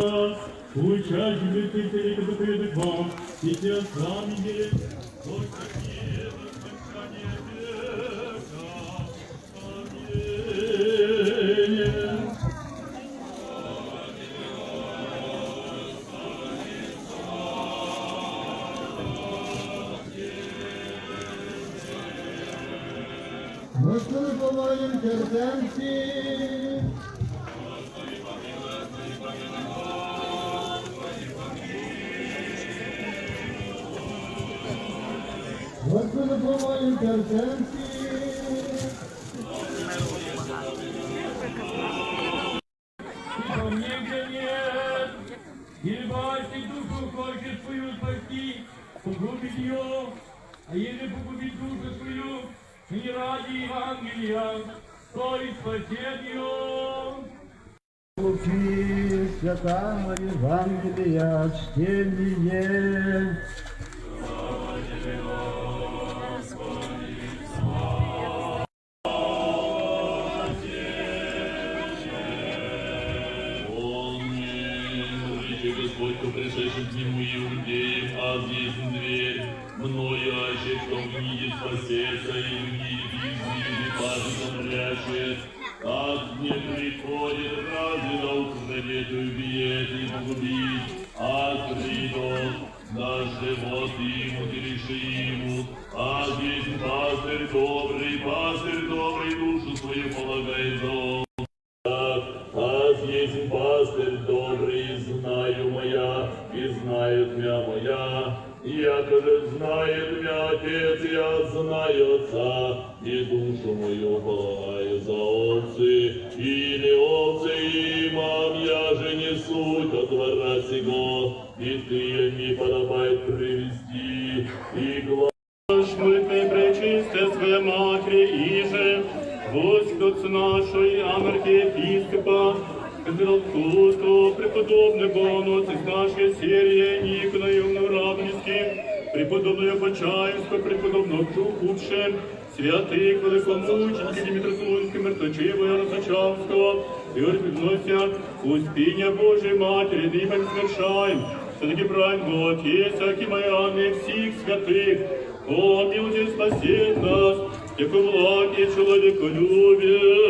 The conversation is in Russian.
Учащий святителей, как предок вам, и те сами есть, воскрешение века. Аминь. Господи, помолим сердцем где нет, ибо если душу хочет свою спасти, погубить ее, а если погубить душу свою, не ради Евангелия, то и спасет ее. Луки святого Евангелия чтение. Господь, кто пришедший к нему иудеев, а здесь дверь, мною аще, кто в книге спасется, и в книге жизни пажит умрящее, как не приходит разве на украдет, убиет и погубить, а придет, да живот ему, ты реши ему, а здесь пастырь добрый, пастырь добрый, душу свою полагает за он. Аз есть пастырь моя, и знает меня моя. Якоже знает меня Отец, я знаю Отца, и душу мою полагаю за овцы, или овцы имам, я же не суть от двора сего, и ты не подобает привести, и глаз Шмитне пречисте своє матері іже, Господь нашої Золото преподобне бонуці з нашої сір'я Ніконою Наврадницьким, преподобною Почаївською, преподобного Чукупше, святих великомучеників Дмитросунським, Мерточивою Росачавського, і розпізнуся успіння Божої Матері, дивим свершаєм, все-таки правильно Отеця, Кімаяни, всіх святих, помилуйте, спасіть нас, яку владі чоловіку любить.